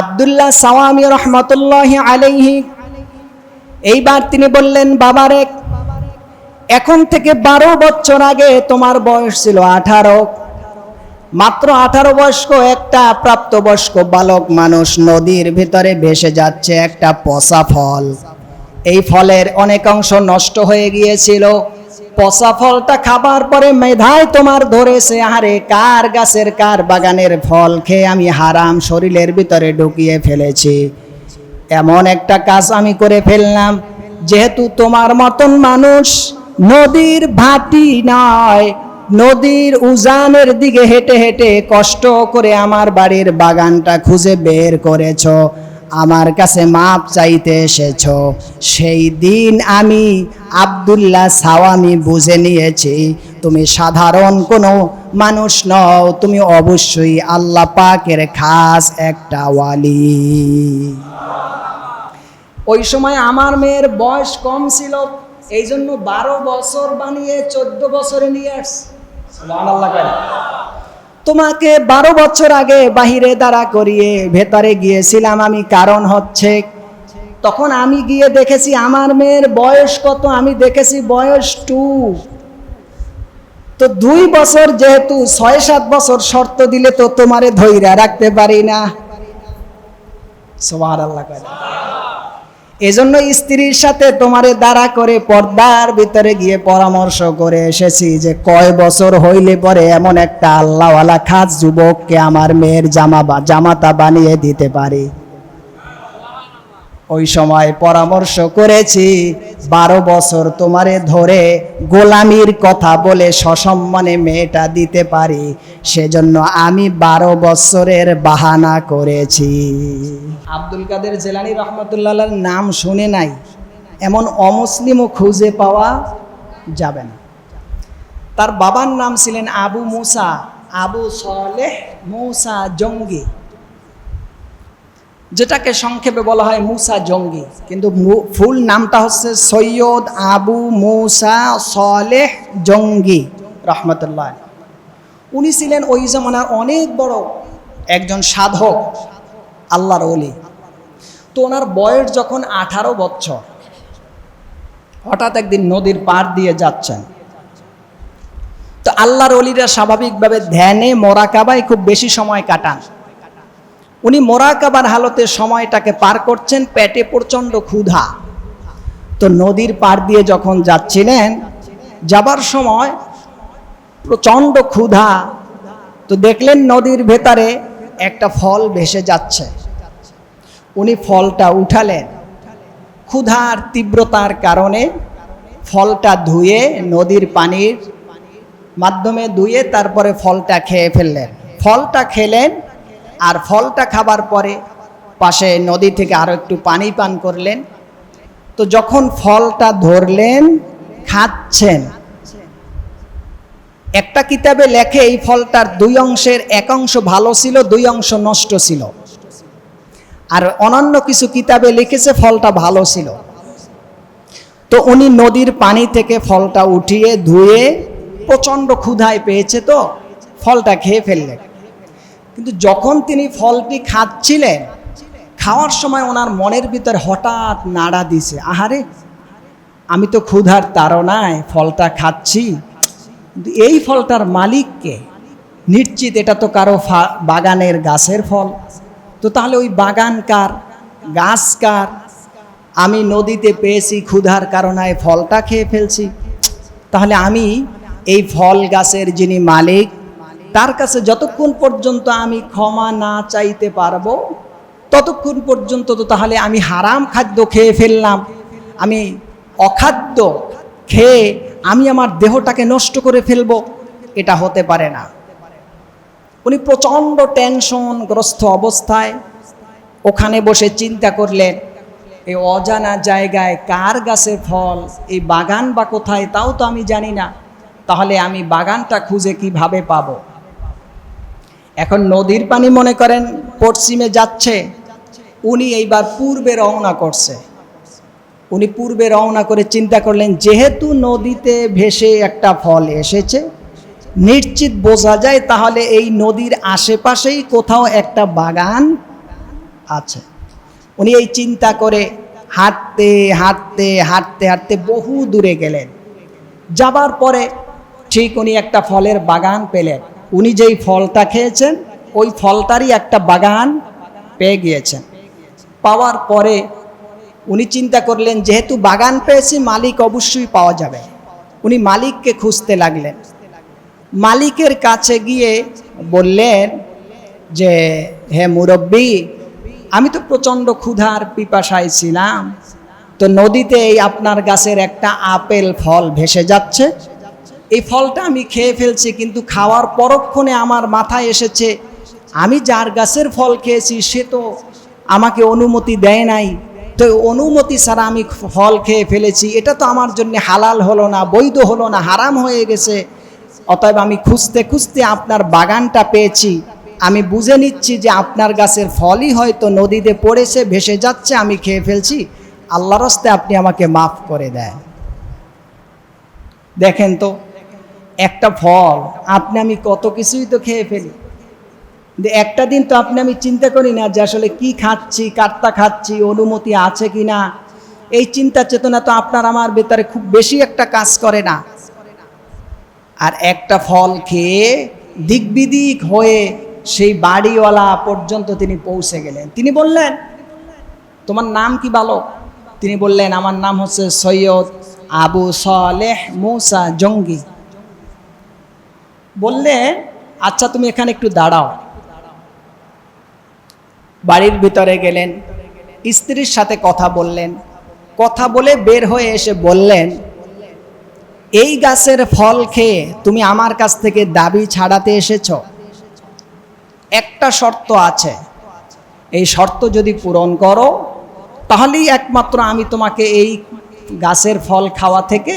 আবদুল্লাহ সাওয়ামি রহমতুল্লাহ আলাইহি। এইবার তিনি বললেন, বাবারে, এখন থেকে বারো বছর আগে তোমার বয়স ছিল আঠারো। মাত্র আঠারো বয়স্ক একটা প্রাপ্তবয়স্ক বালক মানুষ নদীর ভিতরে ভেসে যাচ্ছে একটা পচা ফল। এই ফলের অনেক অংশ নষ্ট হয়ে গিয়েছিল। পচা ফলটা খাবার পরে মেধায় তোমার ধরেছে, আহারে, কার গাছের, কার বাগানের ফল খেয়ে আমি হারাম শরীরের ভিতরে ঢুকিয়ে ফেলেছি? এমন একটা কাজ আমি করে ফেললাম, যেহেতু তোমার মতন মানুষ নদীর ভাটি নয়, নদীর উজানের দিকে হেঁটে হেঁটে কষ্ট করে আমার বাড়ির বাগানটা খুঁজে বের করেছ। আমার কাছে মাপ চাইতে এসেছ। সেই দিন আমি আবদুল্লাহ সাওয়ামি বুঝে নিয়েছি, তুমি সাধারণ কোনো মানুষ নও, তুমি অবশ্যই আল্লাহ পাকের খাস একটা ওয়ালি। ওই সময় আমার মেয়ের বয়স কম ছিল এই জন্য বারো বছর বানিয়ে চোদ্দ বছরে নিয়ে আসছে। তোমাকে বারো বছর আগে বাহিরে দাঁড়া করিয়ে ভেতরে গিয়েছিলাম। আমি কারণ হচ্ছে, তখন আমি গিয়ে দেখেছি আমার মেয়ের বয়স কত, আমি দেখেছি বয়স টু। তো দুই বছর যেহেতু, ছয় সাত বছর শর্ত দিলে তো তোমারে ধৈর্য রাখতে পারি না। সবার আল্লাহ। এজন্য স্ত্রীর সাথে তোমারে দাঁড়া করে পর্দার ভিতরে গিয়ে পরামর্শ করে এসেছি যে কয় বছর হইলে পরে এমন একটা আল্লাহওয়ালা খাস যুবককে আমার মেয়ের জামা বা জামাতা বানিয়ে দিতে পারি। ওই সময় পরামর্শ করেছি, বারো বছর তোমারে ধরে গোলামির কথা বলে সসম্মানে মেয়েটা দিতে পারি, সেজন্য আমি বারো বছরের বাহানা করেছি। আব্দুল কাদের জেলানি রহমতুল্লাহ নাম শুনে নাই, এমন অমুসলিমও খুঁজে পাওয়া যাবে না। তার বাবার নাম ছিলেন আবু মুসা, আবু সলেহ মুসা জঙ্গি। যেটাকে সংক্ষেপে বলা হয় মুসা জঙ্গি। কিন্তু ফুল নামটা হচ্ছে সৈয়দ আবু মুসা সলেহ জঙ্গি, রহমতুল্লাহ উনি ছিলেন ওই জমানার অনেক বড় একজন সাধক, আল্লাহর অলি তো ওনার বয়স যখন আঠারো বছর, হঠাৎ একদিন নদীর পার দিয়ে যাচ্ছেন। তো আল্লাহর অলিরা স্বাভাবিকভাবে ধ্যানে মোরাকাবায় খুব বেশি সময় কাটান। উনি মোরাকাবার হালতে সময়টাকে পার করছেন, পেটে প্রচণ্ড ক্ষুধা। তো নদীর পার দিয়ে যখন যাচ্ছিলেন, যাবার সময় প্রচণ্ড ক্ষুধা। তো দেখলেন নদীর ভেতরে একটা ফল ভেসে যাচ্ছে। উনি ফলটা উঠালেন। ক্ষুধার তীব্রতার কারণে ফলটা ধুয়ে নদীর পানির মাধ্যমে ধুয়ে তারপরে ফলটা খেয়ে ফেললেন। ফলটা খেলেন আর ফলটা খাবার পরে পাশে নদী থেকে আরও একটু পানি পান করলেন। তো যখন ফলটা ধরলেন, খাচ্ছেন। একটা কিতাবে লেখে এই ফলটার দুই অংশের এক অংশ ভালো ছিল, দুই অংশ নষ্ট ছিল। আর অনন্য কিছু কিতাবে লিখেছে ফলটা ভালো ছিল। তো উনি নদীর পানি থেকে ফলটা উঠিয়ে ধুয়ে প্রচণ্ড ক্ষুধায় পেয়েছে তো, ফলটা খেয়ে ফেললেন। কিন্তু যখন তিনি ফলটি খাচ্ছিলেন, খাওয়ার সময় ওনার মনের ভিতর হঠাৎ নাড়া দিছে। আহারে, আমি তো ক্ষুধার তাড়নায় ফলটা খাচ্ছি, কিন্তু এই ফলটার মালিককে নিশ্চিত এটা তো কারও বাগানের গাছের ফল। তো তাহলে ওই বাগান কার? গাছ কার? আমি নদীতে পেয়েছি, ক্ষুধার কারণে ফলটা খেয়ে ফেলছি। তাহলে আমি এই ফল গাছের যিনি মালিক তার কাছে যতক্ষণ পর্যন্ত আমি ক্ষমা না চাইতে পারব, ততক্ষণ পর্যন্ত তো তাহলে আমি হারাম খাদ্য খেয়ে ফেললাম। আমি অখাদ্য খেয়ে আমি আমার দেহটাকে নষ্ট করে ফেলব, এটা হতে পারে না। উনি প্রচণ্ড টেনশনগ্রস্ত অবস্থায় ওখানে বসে চিন্তা করলেন এই অজানা জায়গায় কার গাছে ফল, এই বাগান বা কোথায়, তাও তো আমি জানি না। তাহলে আমি বাগানটা খুঁজে কীভাবে পাবো? এখন নদীর পানি মনে করেন পশ্চিমে যাচ্ছে, উনি এইবার পূর্বে রওনা করছে। উনি পূর্বে রওনা করে চিন্তা করলেন, যেহেতু নদীতে ভেসে একটা ফল এসেছে, নিশ্চিত বোঝা যায় তাহলে এই নদীর আশেপাশেই কোথাও একটা বাগান আছে। উনি এই চিন্তা করে হাঁটতে হাঁটতে হাঁটতে হাঁটতে বহু দূরে গেলেন। যাবার পরে ঠিক উনি একটা ফলের বাগান পেলেন। উনি যেই ফলটা খেয়েছেন, ওই ফলটারই একটা বাগান পেয়ে গিয়েছেন। পাওয়ার পরে উনি চিন্তা করলেন, যেহেতু বাগান পেয়েছি, মালিক অবশ্যই পাওয়া যাবে। উনি মালিককে খুঁজতে লাগলেন। মালিকের কাছে গিয়ে বললেন যে, হে মুরব্বী, আমি তো প্রচণ্ড ক্ষুধার পিপাসায় ছিলাম। তো নদীতে এই আপনার গাছের একটা আপেল ফল ভেসে যাচ্ছে। এই ফলটা আমি খেয়ে ফেলছি, কিন্তু খাওয়ার পরক্ষণে আমার মাথায় এসেছে, আমি যার গাছের ফল খেয়েছি, সে তো আমাকে অনুমতি দেয় নাই। তো অনুমতি ছাড়া আমি ফল খেয়ে ফেলেছি, এটা তো আমার জন্য হালাল হলো না, বৈধ হলো না, হারাম হয়ে গেছে। অতএব আমি খুঁজতে খুঁজতে আপনার বাগানটা পেয়েছি, আমি বুঝে নিচ্ছি যে আপনার গাছের ফলই হয়তো নদীতে পড়েছে, ভেসে যাচ্ছে, আমি খেয়ে ফেলছি। আল্লাহর আপনি আমাকে মাফ করে দেন। দেখেন তো একটা ফল, আপনি আমি কত কিছুই তো খেয়ে ফেলি। একটা দিন তো আপনি আমি চিন্তা করি না যে আসলে কি খাচ্ছি কাটতা খাচ্ছি, অনুমতি আছে কি না। এই চিন্তা চেতনা তো আপনার আমার ভেতরে খুব বেশি একটা কাজ করে না। আর একটা ফল খেয়ে দিকবিদিক হয়ে সেই বাড়িওয়ালা পর্যন্ত তিনি পৌঁছে গেলেন। তিনি বললেন, তোমার নাম কি ভালো? তিনি বললেন, আমার নাম হচ্ছে সৈয়দ আবু সালেহ মৌসা জঙ্গি। বললেন আচ্ছা তুমি এখানে একটু দাঁড়াও। বাড়ির ভিতরে গেলেন। স্ত্রীর সাথে কথা বললেন। কথা বলে বের হয়ে এসে বললেন, এই গাছের ফল খেয়ে তুমি আমার কাছ থেকে দাবি ছাড়াতে এসেছ। একটা শর্ত আছে। এই শর্ত যদি পূরণ করো, তাহলেই একমাত্র আমি তোমাকে এই গাছের ফল খাওয়া থেকে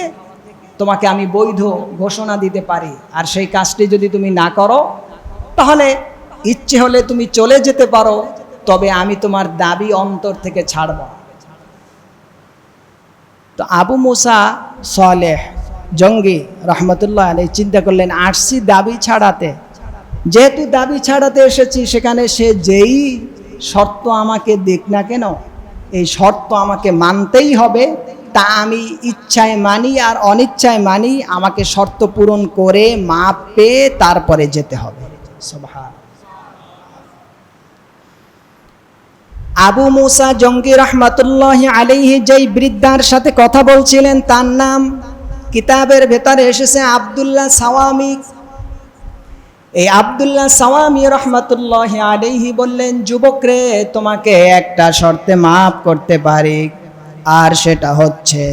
তোমাকে আমি বৈধ ঘোষণা দিতে পারি। আর সেই কাজটি যদি তুমি না করো, তাহলে ইচ্ছে হলে তুমি চলে যেতে পারো, তবে আমি তোমার দাবি অন্তর থেকে ছাড়ব। তো আবু মুসা সালেহ জঙ্গি রহমতুল্লাহ আলী চিন্তা করলেন আসছি দাবি ছাড়াতে, যেহেতু দাবি ছাড়াতে এসেছি, সেখানে সে যেই শর্ত আমাকে দিক না কেন, এই শর্ত আমাকে মানতেই হবে তা আমি ইচ্ছায় মানি আর অনিচ্ছায় মানি আমাকে শর্ত পূরণ করে মাপ পেয়ে তারপরে যেতে হবে। আবু মুসা জঙ্গি রহমতুল্লাহ আলিহি যেই বৃদ্ধার সাথে কথা বলছিলেন, তার নাম কিতাবের ভেতরে এসেছে আবদুল্লাহ সাওয়ামি। এই আবদুল্লাহ সাওয়ামি রহমতুল্লাহ আলিহি বললেন যুবক রে তোমাকে একটা শর্তে মাফ করতে পারি। আর সেটা হচ্ছে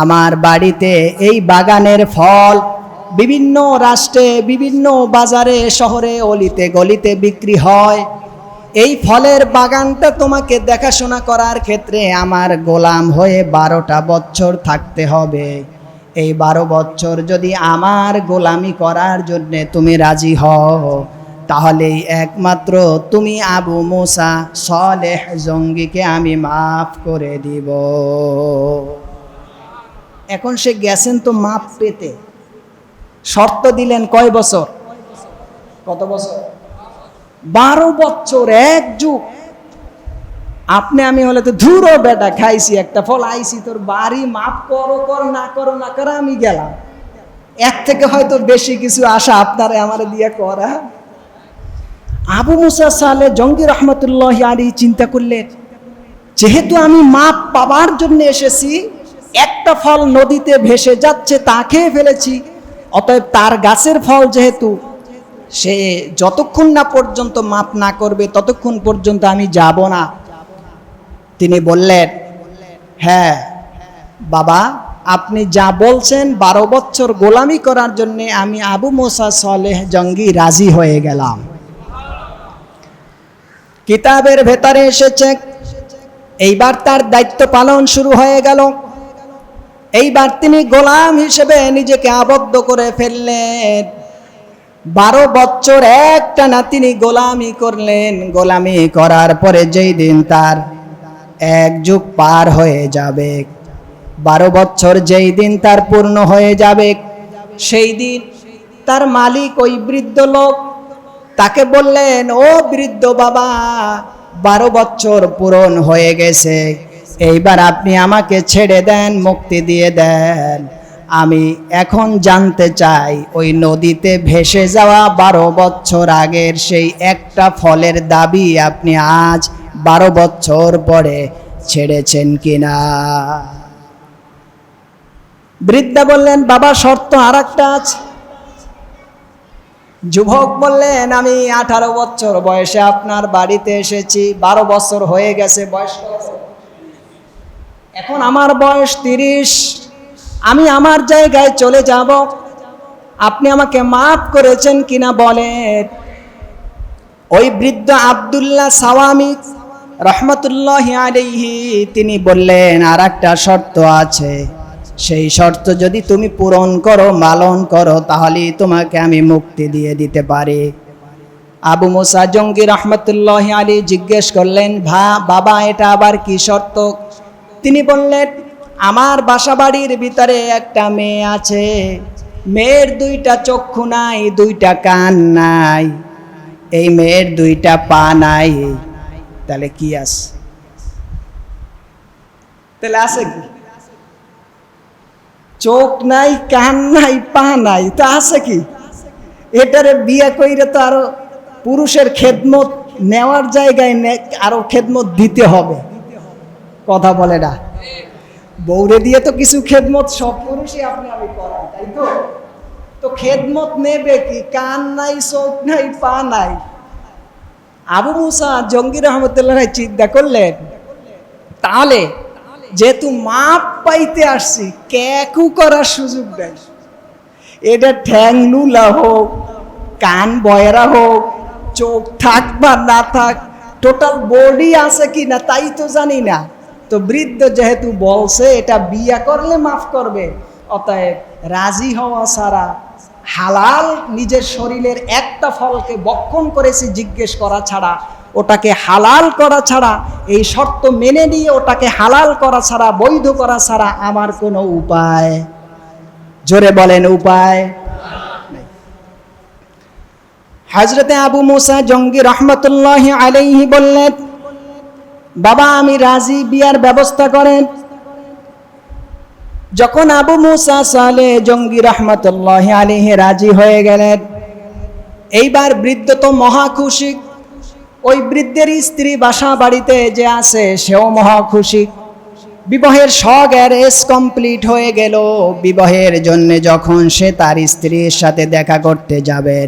আমার বাড়িতে এই বাগানের ফল বিভিন্ন রাষ্ট্রে, বিভিন্ন বাজারে, শহরে, অলিতে গলিতে বিক্রি হয়। এই ফলের বাগানটা তোমাকে দেখাশোনা করার ক্ষেত্রে আমার গোলাম হয়ে বারোটা বছর থাকতে হবে। এই বারো বছর যদি আমার গোলামি করার জন্যে তুমি রাজি হও তাহলেই একমাত্র তুমি আবু মোসা সলেহ জঙ্গিকে আমি মাফ করে দিব। এখন সে গেছেন তো মাপ পেতে। শর্ত দিলেন কয় বছর? কত বছর? বারো বছর, এক যুগ। আপনি আমি হলে তো ধুরো বেটা খাইছি, একটা ফল আইছি, তোর বাড়ি মাপ করো, কর, না করো না করো, আমি গেলাম। এক থেকে হয়তো বেশি কিছু আশা আপনারে আমার দিয়ে করা। আবু মুসা সালে জঙ্গি রহমতুল্লাহ আলী চিন্তা করলেন যেহেতু আমি মাপ পাবার জন্য এসেছি, একটা ফল নদীতে ভেসে যাচ্ছে, তা খেয়ে ফেলেছি, অতএব তার গাছের ফল যেহেতু, সে যতক্ষণ না পর্যন্ত মাপ না করবে, ততক্ষণ পর্যন্ত আমি যাব না। তিনি বললেন হ্যাঁ বাবা, আপনি যা বলছেন বারো বছর গোলামি করার জন্যে আমি আবু মোসা সলেহ জঙ্গি রাজি হয়ে গেলাম। কিতাবের ভেতরে এসেছে, এইবার তার দায়িত্ব পালন শুরু হয়ে গেল। এইবার তিনি গোলাম হিসেবে নিজেকে আবদ্ধ করে ফেললেন। বারো বছর একটা না তিনি গোলামি করলেন। গোলামি করার পরে যেই দিন তার এক যুগ পার হয়ে যাবে। বারো বছর যেই দিন তার পূর্ণ হয়ে যাবে, সেই দিন তার মালিক ওই বৃদ্ধ লোক তাকে বললেন, ও বৃদ্ধ বাবা, বারো বছর পূরণ হয়ে গেছে। এইবার আপনি আমাকে ছেড়ে দেন, মুক্তি দিয়ে দেন। আমি এখন জানতে চাই, ওই নদীতে ভেসে যাওয়া বারো বছর আগের সেই একটা ফলের দাবি আপনি আজ বারো বছর পরে ছেড়েছেন কিনা? বৃদ্ধা বললেন, বাবা, শর্ত আর একটা আছে। যুবক বললেন, আমি আঠারো বছর বয়সে আপনার বাড়িতে এসেছি, বারো বছর হয়ে গেছে বয়স এখন আমার বয়স তিরিশ, আমি আমার জায়গায় চলে যাব। আপনি আমাকে মাফ করেছেন কিনা বলেন? ওই বৃদ্ধ আবদুল্লাহ সাওয়ামি রহমতুল্লাহ আলাইহি, তিনি বললেন আর একটা শর্ত আছে। সেই শর্ত যদি তুমি পূরণ করো মালন করো, তাহলে তোমাকে আমি মুক্তি দিয়ে দিতে পারি। আবু মুসা জঙ্গি রহমতুল্লাহ আলী জিজ্ঞেস করলেন, ভা, বাবা, এটা আবার কি শর্ত? তিনি বললেন, আমার বাসা বাড়ির ভিতরে একটা মেয়ে আছে। মেয়ের দুইটা চক্ষু নাই, দুইটা কান নাই। এই মেয়ের দুইটা পা নাই। তাহলে কি আছে? তাহলে আছে কি? চোখ নাই, কান নাই, পা নাই, তা আছে কি? এটারে বিয়ে কইরে তো আরও পুরুষের খেদমত নেওয়ার জায়গায় আরও খেদমত দিতে হবে। কথা বলে না। বৌরে দিয়ে তো কিছু খেদমত সব পুরুষই আপনি আমি করান তাই তো? তো খেদমত নেবে কি? কান নাই, চোখ নাই, পা নাই। আবু মুসা জঙ্গির রহমতুল্লাহ চিন্তা করলেন, তাহলে যেহেতু মাপ পাইতে আসছি ক্যাকু করার সুযোগ দেয় এটা ঠ্যাং লুলা হোক, কান বয়রা হোক, চোখ থাক বা না থাক টোটাল বডি আছে কি না তাই তো জানি না। তো বৃদ্ধ যেহেতু বলছে, এটা বিয়া করলে মাফ করবে, অতএব রাজি হওয়া ছাড়া হালাল নিজের শরীরের একটা ফলকে বক্ষণ করেছি, জিজ্ঞেস করা ছাড়া ওটাকে হালাল করা ছাড়া, এই শর্ত মেনে নিয়ে ওটাকে হালাল করা ছাড়া, বৈধ করা ছাড়া আমার কোনো উপায় জোরে বলেন উপায় হজরতে আবু মুসা জঙ্গি রহমতুল্লাহ আলাইহি বললেন, বাবা, আমি রাজি, বিয়ার ব্যবস্থা করেন। যখন আবু মুসা সালে জঙ্গি রহমতুল্লাহ আলাইহি রাজি হয়ে গেলেন, এইবার বৃদ্ধ তো মহা খুশি। ওই বৃদ্ধের স্ত্রী বাসা বাড়িতে যে আছে, সেও মহা খুশি। বিবাহের সব গ্যারেজ কমপ্লিট হয়ে গেল। বিবাহের জন্য যখন সে তার স্ত্রীর সাথে দেখা করতে যাবে,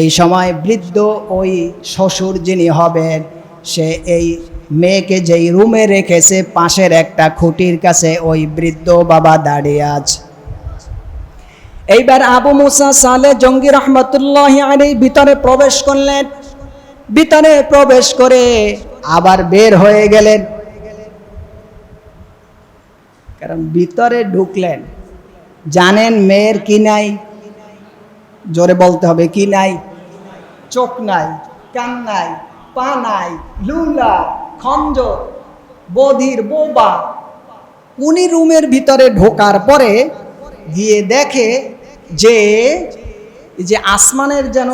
এই সময় বৃদ্ধ ওই শ্বশুর যিনি হবেন, সে এই মেয়েকে যেই রুমে রেখেছে পাশের একটা খুঁটির কাছে ওই বৃদ্ধ বাবা দাঁড়িয়ে আছে। এইবার আবু মুসা সালে জঙ্গি রহমতুল্লাহ আলী ভিতরে প্রবেশ করলেন। ভিতরে প্রবেশ করে আবার বের হয়ে গেলেন। কারণ ভিতরে ঢুকলেন। জানেন মেয়ের কি নাই? জোরে বলতে হবে, কি নাই? চোখ নাই, কান নাই, পা নাই লুলা খঞ্জ, বধির, বোবা। উনি রুমের ভিতরে ঢোকার পরে গিয়ে দেখে যে যে আসমানের যেন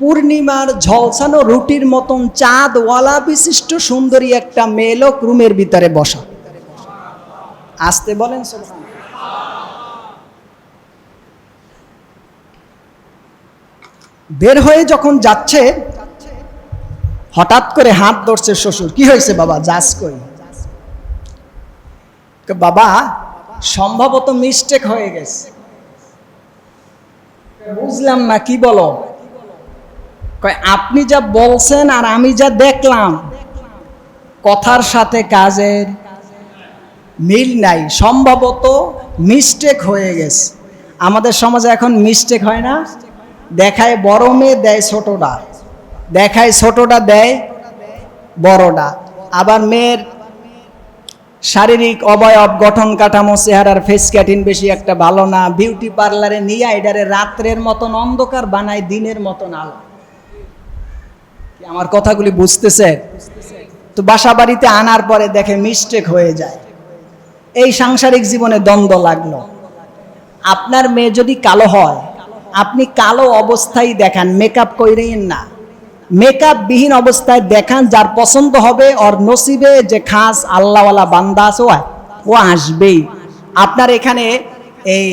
পূর্ণিমার ঝলসানো রুটির মতন চাঁদওয়ালা বিশিষ্ট সুন্দরী একটা মেলোক রুমের ভিতরে বসা। আসতে বলেন বের হয়ে যখন যাচ্ছে, হঠাৎ করে হাত ধরছে শ্বশুর। কি হয়েছে বাবা? যাস কই? বাবা, সম্ভবত মিস্টেক হয়ে গেছে। বুঝলাম না, কি বলো? কয়, আপনি যা বলছেন আর আমি যা দেখলাম, কথার সাথে কাজের মিল নাই। সম্ভবত মিস্টেক হয়ে গেছে। আমাদের সমাজে এখন মিস্টেক হয় না। দেখায় বড় মেয়ে, দেয় ছোটটা। দেখায় ছোটটা, দেয় বড়টা। আবার মেয়ের শারীরিক অবয়ব, গঠন, কাঠামো, চেহারার ফেস ক্যাটিন বেশি একটা ভালো না। বিউটি পার্লারে নিয়ে এটারে রাত্রের মতন অন্ধকার বানায়, দিনের মতন আলো। আমার কথাগুলি বুঝতেছে, তো বাসা বাড়িতে আনার পরে দেখে মিস্টেক হয়ে যায়। এই সাংসারিক জীবনে দ্বন্দ্ব লাগল। আপনার মেয়ে যদি কালো হয়, আপনি কালো অবস্থায় দেখান মেকআপ কইরেন না। মেকআপ বিহীন অবস্থায় দেখান, যার পছন্দ হবে ওর নসিবে যে খাস আল্লাহওয়ালা বান্দা আছে, ও আসবেই। আপনার এখানে এই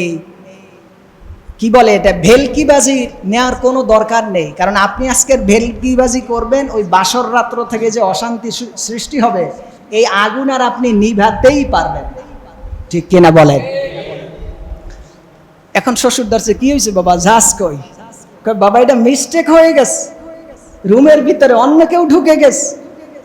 কি বলে এটা? ভেলকিবাজি নেওয়ার কোনো দরকার নেই। কারণ আপনি আজকের ভেলকিবাজি করবেন, ওই বাসর রাত্র থেকে যে অশান্তি সৃষ্টি হবে, এই আগুন আর আপনি নিভাতেই পারবেন ঠিক কিনা বলেন? এখন শ্বশুর দর্শে কি হয়েছে বাবা? যাস কই? বাবা, এটা মিস্টেক হয়ে গেছে। রুমের ভিতরে অন্য কেউ ঢুকে গেছে।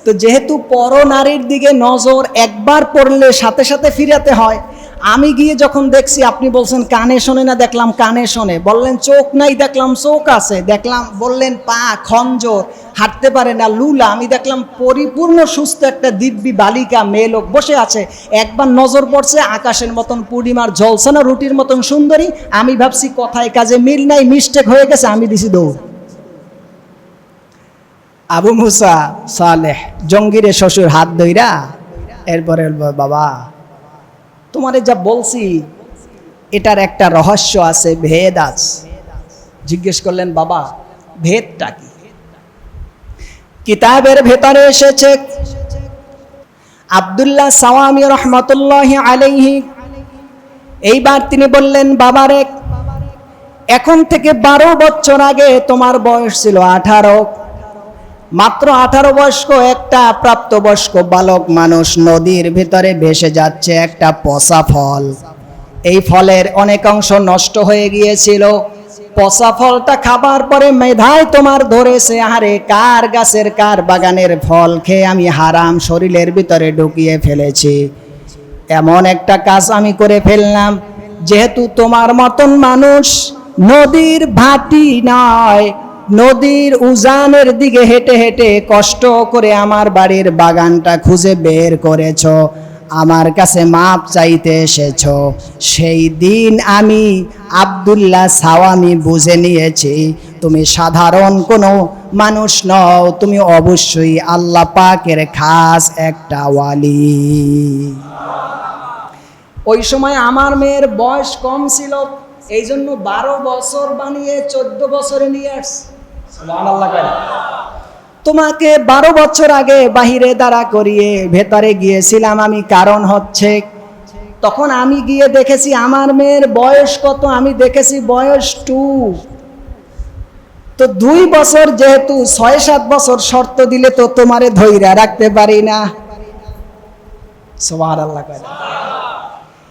তো যেহেতু পর নারীর দিকে নজর একবার পড়লে সাথে সাথে ফিরাতে হয় আমি গিয়ে যখন দেখছি, আপনি বলছেন কানে শোনে না, দেখলাম কানে শোনে। বললেন, চোখ নাই, দেখলাম চোখ আছে। দেখলাম, বললেন, পা খঞ্জর, হাঁটতে পারে না, লুলা। আমি দেখলাম, পরিপূর্ণ সুস্থ একটা দিব্যি বালিকা মেয়ে লোক বসে আছে। একবার নজর পড়ছে, আকাশের মতন পূর্ণিমার ঝলসে না রুটির মতন সুন্দরী। আমি ভাবছি, কথায় কাজে মিল নাই মিস্টেক হয়ে গেছে, আমি দিছি দৌড়। আবু মুসা সালেহ, জঙ্গিরে শ্বশুর হাত ধইরা, এরপরে বাবা তোমারে যা বলছি, এটার একটা রহস্য আছে, ভেদ আছে। জিজ্ঞেস করলেন, বাবা, ভেদটা কি? কিতাবের ভেতরে এসেছে, আব্দুল্লাহ সাওয়ামি রহমতুল্লাহ আলাইহি, এইবার তিনি বললেন বাবারে এখন থেকে বারো বছর আগে তোমার বয়স ছিল আঠারো মাত্র আঠারো বয়স্ক একটা প্রাপ্তবয়স্ক বালক মানুষ নদীর ভিতরে ভেসে যাচ্ছে একটা পচা ফল। এই ফলের অনেক অংশ নষ্ট হয়ে গিয়েছিল। পচা ফলটা খাবার পরে মেধায় তোমার ধরেছে, আহারে, কার গাছের, কার বাগানের ফল খেয়ে আমি হারাম শরীরের ভিতরে ঢুকিয়ে ফেলেছি। এমন একটা কাজ আমি করে ফেললাম। যেহেতু তোমার মতন মানুষ নদীর ভাটি নয় নদীর উজানের দিকে হেঁটে হেঁটে কষ্ট করে আমার বাড়ির বাগানটা খুঁজে বের করেছ, আমার কাছে মাপ চাইতে এসেছ সেই দিন আমি আব্দুল্লাহ সাওয়ামি বুঝে নিয়েছি, তুমি সাধারণ কোনো মানুষ নও, তুমি অবশ্যই আল্লাহ পাকের খাস একটা ওয়ালি ওই সময় আমার মেয়ের বয়স কম ছিল এই জন্য বারো বছর বানিয়ে চোদ্দ বছরে নিয়ে আসছে? তোমাকে বারো বছর আগে বাহিরে দাঁড়া করিয়ে ভেতরে গিয়েছিলাম, আমি কারণ হচ্ছে তখন আমি গিয়ে দেখেছি আমার মেয়ের বয়স কত, আমি দেখেছি বয়স টু। তো দুই বছর যেহেতু, ছয় সাত বছর শর্ত দিলে তো তোমারে ধৈর্য রাখতে পারি না। সোহার আল্লাহ?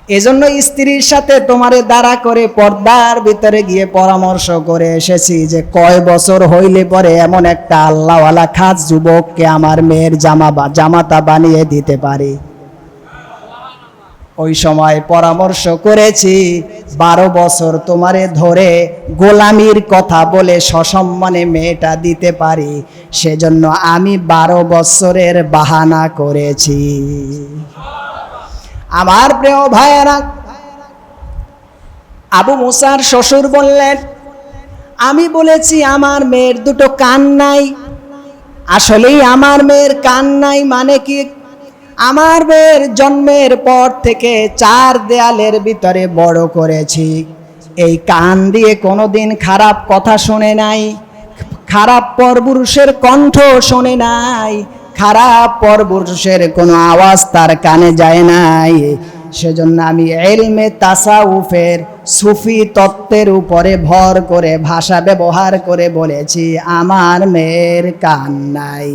এজন্য স্ত্রীর সাথে তোমারে দাঁড়া করে পর্দার ভিতরে গিয়ে পরামর্শ করে এসেছি যে কয় বছর হইলে পরে এমন একটা আল্লাহওয়ালা খাস যুবককে আমার মেয়ের জামা বা জামাতা বানিয়ে দিতে পারি। ওই সময় পরামর্শ করেছি, বারো বছর তোমারে ধরে গোলামির কথা বলে সসম্মানে মেয়েটা দিতে পারি, সেজন্য আমি বারো বছরের বাহানা করেছি। আমার প্রিয় ভাইয়েরা, আবু মুসার শ্বশুর বললেন, আমি বলেছি আমার মেয়ের দুটো কান নাই। আসলেই আমার মেয়ের কান নাই মানে কি? আমার মেয়ের জন্মের পর থেকে চার দেয়ালের ভিতরে বড় করেছি। এই কান দিয়ে কোনোদিন খারাপ কথা শোনে নাই, খারাপ পরপুরুষের কণ্ঠ শোনে নাই। খারাপ পরপুরুষের কোনো আওয়াজ তার কানে যায় নাই। সেজন্য আমি এলমে তাসাউফের সুফি তত্ত্বের উপরে ভর করে, ভাষা ব্যবহার করে বলেছি, আমার মেয়ের কান নাই।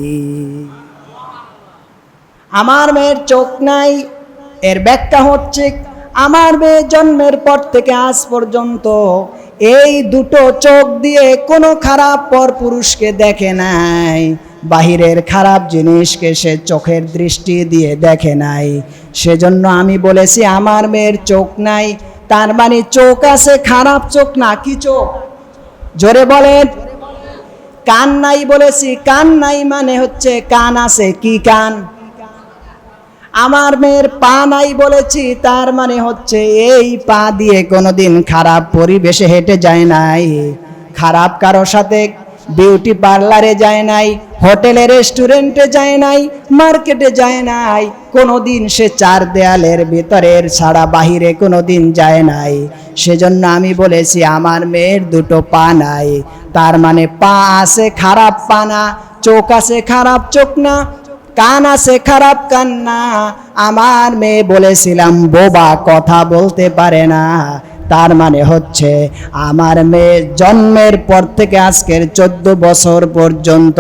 আমার মেয়ের চোখ নাই, এর ব্যাখ্যা হচ্ছে, আমার মেয়ে জন্মের পর থেকে আজ পর্যন্ত এই দুটো চোখ দিয়ে কোনো খারাপ পর পুরুষকে দেখে নাই। বাহিরের খারাপ জিনিসকে সে চোখের দৃষ্টি দিয়ে দেখে নাই। সেজন্য আমি বলেছি, আমার মেয়ের চোখ নাই, তার মানে চোখ আছে, খারাপ চোখ না, কি চোখ? জোরে বলেন। কান নাই বলেছি, কান নাই মানে হচ্ছে কান আছে, কি কান? আমার মেয়ের পা নাই বলেছি, তার মানে হচ্ছে এই পা দিয়ে কোনোদিন খারাপ পরিবেশে হেঁটে যায় নাই। খারাপ কারও সাথে বিউটি পার্লারে যায় নাই হোটেলে রেস্টুরেন্টে যায় নাই মার্কেটে যায় নাই, কোনোদিন সে চার দেয়ালের ভিতরের ছাড়া বাহিরে কোনোদিন যায় নাই। সেজন্য আমি বলেছি, আমার মেয়ের দুটো পা নাই, তার মানে পা আছে খারাপ পা না, চোখ আছে খারাপ চোখ না কান আছে খারাপ কান না আমার মেয়ে বলেছিলাম, বোবা কথা বলতে পারে না। তার মানে হচ্ছে, আমার মেয়ে জন্মের পর থেকে আজকের চোদ্দ বছর পর্যন্ত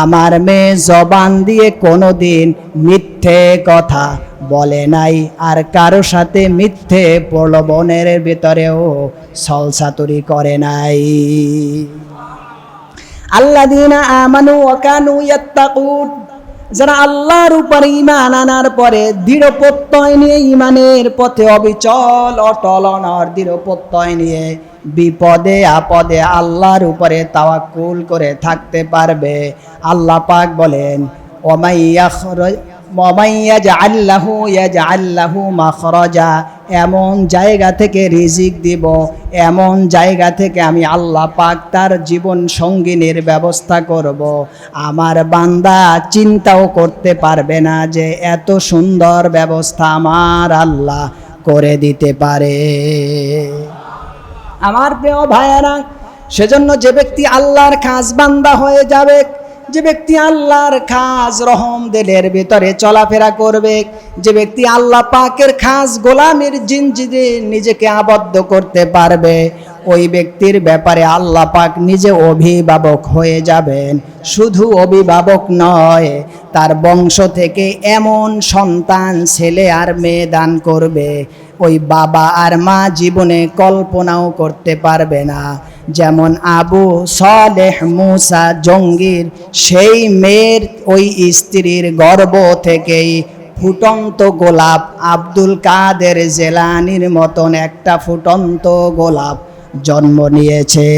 আমার মেয়ে জবান দিয়ে কোনোদিন মিথ্যে কথা বলে নাই। আর কারও সাথে মিথ্যে প্রলোভনের ভিতরেও সলসাতুরি করে নাই। আল্লাদিনা আমানু ওয়াকানু ইয়াত্তাকুন। যারা আল্লাহর উপরে ইমান আনার পরে দৃঢ় প্রত্যয় নিয়ে ইমানের পথে অবিচল, অটল অনর দৃঢ় প্রত্যয় নিয়ে বিপদে, আপদে আল্লাহর উপরে তাওয়াক্কুল করে থাকতে পারবে। আল্লাহ পাক বলেন ওমাইয়াখরজ এমন জায়গা থেকে রিজিক দিব, এমন জায়গা থেকে আমি আল্লাহ পাক তার জীবন সঙ্গিনীর ব্যবস্থা করব। আমার বান্দা চিন্তাও করতে পারবে না যে এত সুন্দর ব্যবস্থা আমার আল্লাহ করে দিতে পারে। আমার প্রিয় ভাইয়েরা, সেজন্য যে ব্যক্তি আল্লাহর খাস বান্দা হয়ে যাবে যে ব্যক্তি আল্লাহর খাস রহম দিলের ভিতরে চলাফেরা করবে, যে ব্যক্তি আল্লাহ পাকের খাস গোলামের জিনজিদে নিজেকে আবদ্ধ করতে পারবে, ওই ব্যক্তির ব্যাপারে আল্লাহ পাক নিজে অভিভাবক হয়ে যাবেন। শুধু অভিভাবক নয়, তার বংশ থেকে এমন সন্তান, ছেলে আর মেয়ে দান করবে। ওই বাবা আর মা জীবনে কল্পনাও করতে পারবে না। যেমন আবু সালেহ মুসা জঙ্গির সেই মেয়ের ওই স্ত্রীর গর্ব থেকেই ফুটন্ত গোলাপ আব্দুল কাদের জেলানির মতন একটা ফুটন্ত গোলাপ জন্ম নিয়েছে।